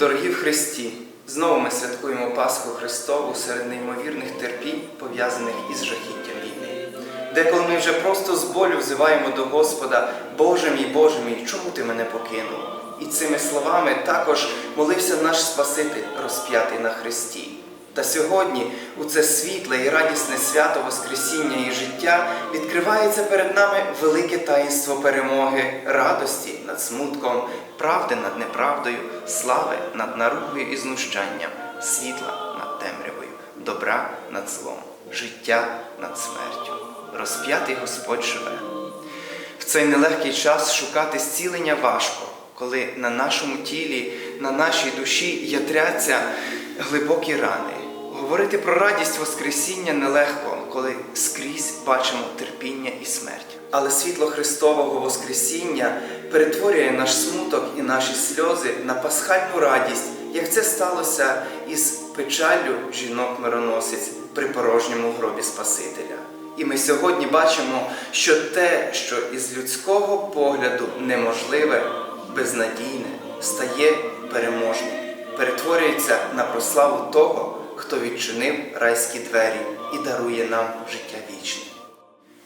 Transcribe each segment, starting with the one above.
Дорогі в Христі, знову ми святкуємо Пасху Христову серед неймовірних терпінь, пов'язаних із жахіттям війни. Деколи ми вже просто з болю взиваємо до Господа, Боже мій, Боже мій, чому ти мене покинув? І цими словами також молився наш Спаситель, розп'ятий на Христі. Та сьогодні, у це світле і радісне свято Воскресіння і життя, відкривається перед нами велике таїнство перемоги, радості над смутком, правди над неправдою, слави над наругою і знущанням, світла над темрявою, добра над злом, життя над смертю. Розп'ятий Господь живе. В цей нелегкий час шукати зцілення важко, коли на нашому тілі, на нашій душі ятряться глибокі рани. Говорити про радість Воскресіння нелегко, коли скрізь бачимо терпіння і смерть. Але світло Христового Воскресіння перетворює наш смуток і наші сльози на пасхальну радість, як це сталося із печаллю жінок-мироносиць при порожньому гробі Спасителя. І ми сьогодні бачимо, що те, що із людського погляду неможливе, безнадійне, стає переможним, перетворюється на прославу того, хто відчинив райські двері і дарує нам життя вічне.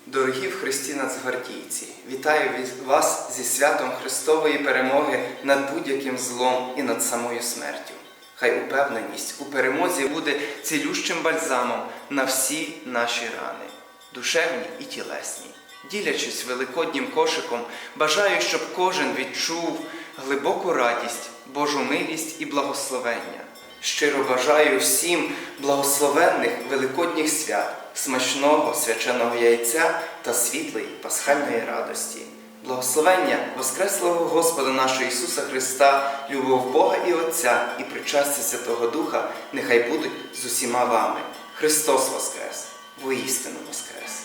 Дорогі в Христі Нацгвардійці, вітаю вас зі святом Христової перемоги над будь-яким злом і над самою смертю. Хай упевненість у перемозі буде цілющим бальзамом на всі наші рани, душевні і тілесні. Ділячись великоднім кошиком, бажаю, щоб кожен відчув глибоку радість, Божу милість і благословення. Щиро бажаю всім благословенних великодніх свят, смачного свяченого яйця та світлої пасхальної радості. Благословення Воскреслого Господа нашого Ісуса Христа, любов Бога і Отця і причастя Святого Духа нехай будуть з усіма вами. Христос Воскрес! Воістину Воскрес!